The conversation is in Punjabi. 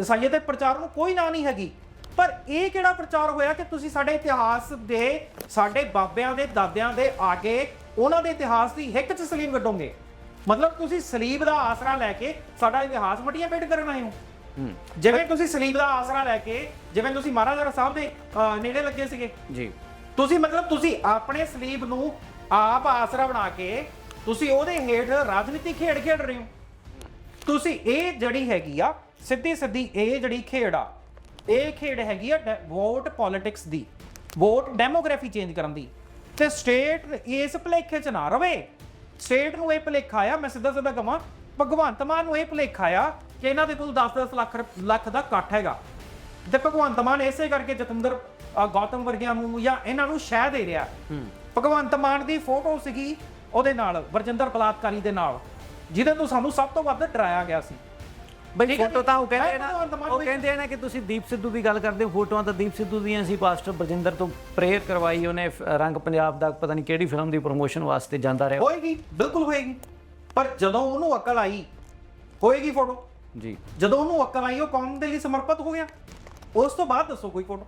ਈਸਾਈਅਤ ਦੇ ਪ੍ਰਚਾਰ ਨੂੰ ਕੋਈ ਨਾ ਨਹੀਂ ਹੈਗੀ। ਪਰ ਇਹ ਕਿਹੜਾ ਪ੍ਰਚਾਰ ਹੋਇਆ ਕਿ ਤੁਸੀਂ ਸਾਡੇ ਇਤਿਹਾਸ ਦੇ ਸਾਡੇ ਬਾਬਿਆਂ ਦੇ ਦਾਦਿਆਂ ਦੇ ਆ ਕੇ ਉਹਨਾਂ ਦੇ ਇਤਿਹਾਸ ਦੀ ਹਿੱਕ 'ਚ ਸਲੀਬ ਕੱਢੋਗੇ? ਮਤਲਬ ਤੁਸੀਂ ਸਲੀਬ ਦਾ ਆਸਰਾ ਲੈ ਕੇ ਸਾਡਾ ਇਤਿਹਾਸ ਮਟੀਆਂ ਪੇਟ ਕਰਨ ਆਏ ਹੋ। ਜਿਵੇਂ ਤੁਸੀਂ ਸਲੀਬ ਦਾ ਆਸਰਾ ਲੈ ਕੇ ਜਿਵੇਂ ਤੁਸੀਂ ਮਹਾਰਾਜਾ ਸਾਹਿਬ ਦੇ ਨੇੜੇ ਲੱਗੇ ਸੀਗੇ। ਜੀ। ਤੁਸੀਂ ਮਤਲਬ ਤੁਸੀਂ ਆਪਣੇ ਸਲੀਬ ਨੂੰ ਆਪ ਆਸਰਾ ਬਣਾ ਕੇ ਤੁਸੀਂ ਉਹਦੇ ਹੇਠ ਰਾਜਨੀਤੀ ਖੇਡ ਖੇਡ ਰਹੇ ਹੋ। ਤੁਸੀਂ ਇਹ ਜਿਹੜੀ ਹੈਗੀ ਆ ਸਿੱਧੀ ਸਿੱਧੀ ਇਹ ਜਿਹੜੀ ਖੇਡ ਆ ਇਹ ਖੇਡ ਹੈਗੀ ਆ ਵੋਟ ਪੋਲਿਟਿਕਸ ਦੀ ਵੋਟ ਡੈਮੋਗ੍ਰਾਫੀ ਚੇਂਜ ਕਰਨ ਦੀ। ਤੇ ਸਟੇਟ ਇਸ ਭਲੇਖੇ ਚ ਨਾ ਰਵੇ। ਸਟੇਟ ਨੂੰ ਇਹ ਭਲੇਖਾ ਆ ਮੈਂ ਸਿੱਧਾ ਸਿੱਧਾ ਕਹਾਂ ਭਗਵੰਤ ਮਾਨ ਨੂੰ ਇਹ ਭਲੇਖਾ ਆ ਕਿ ਇਹਨਾਂ ਦੇ ਕੋਲ 10-10 ਲੱਖ ਲੱਖ ਦਾ ਇਕੱਠ ਹੈਗਾ। ਤੇ ਭਗਵੰਤ ਮਾਨ ਇਸੇ ਕਰਕੇ ਜਤਿੰਦਰ ਗੌਤਮ ਵਰਗਿਆਂ ਨੂੰ ਜਾਂ ਇਹਨਾਂ ਨੂੰ ਸ਼ਹਿ ਦੇ ਰਿਹਾ। ਭਗਵੰਤ ਮਾਨ ਦੀ ਫੋਟੋ ਸੀਗੀ ਉਹਦੇ ਨਾਲ ਵਰਜਿੰਦਰ ਬਲਾਤਕਾਰੀ ਦੇ ਨਾਲ ਜਿਹਦੇ ਤੋਂ ਸਾਨੂੰ ਸਭ ਤੋਂ ਵੱਧ ਡਰਾਇਆ ਗਿਆ ਸੀ। ਬਈ ਫੋਟੋ। ਤਾਂ ਉਹ ਕਹਿੰਦੇ ਨਾ ਉਹ ਕਹਿੰਦੇ ਨੇ ਕਿ ਤੁਸੀਂ ਦੀਪ ਸਿੱਧੂ ਦੀ ਗੱਲ ਕਰਦੇ ਹੋ ਫੋਟੋਆਂ ਤਾਂ ਦੀਪ ਸਿੱਧੂ ਦੀਆਂ ਸੀ ਪਾਸਟਰ ਬਰਜਿੰਦਰ ਤੋਂ ਪ੍ਰੇਅਰ ਕਰਵਾਈ ਉਹਨੇ ਰੰਗ ਪੰਜਾਬ ਦਾ ਪਤਾ ਨਹੀਂ ਕਿਹੜੀ ਫਿਲਮ ਦੀ ਪ੍ਰੋਮੋਸ਼ਨ ਵਾਸਤੇ ਜਾਂਦਾ ਰਿਹਾ। ਹੋਏਗੀ ਬਿਲਕੁਲ ਹੋਏਗੀ। ਪਰ ਜਦੋਂ ਉਹਨੂੰ ਅਕਲ ਆਈ ਹੋਏਗੀ ਫੋਟੋ? ਜੀ। ਜਦੋਂ ਉਹਨੂੰ ਅਕਲ ਆਈ ਉਹ ਕੌਮ ਦੇ ਲਈ ਸਮਰਪਿਤ ਹੋ ਗਿਆ? ਉਸ ਤੋਂ ਬਾਅਦ ਦੱਸੋ ਕੋਈ ਫੋਟੋ।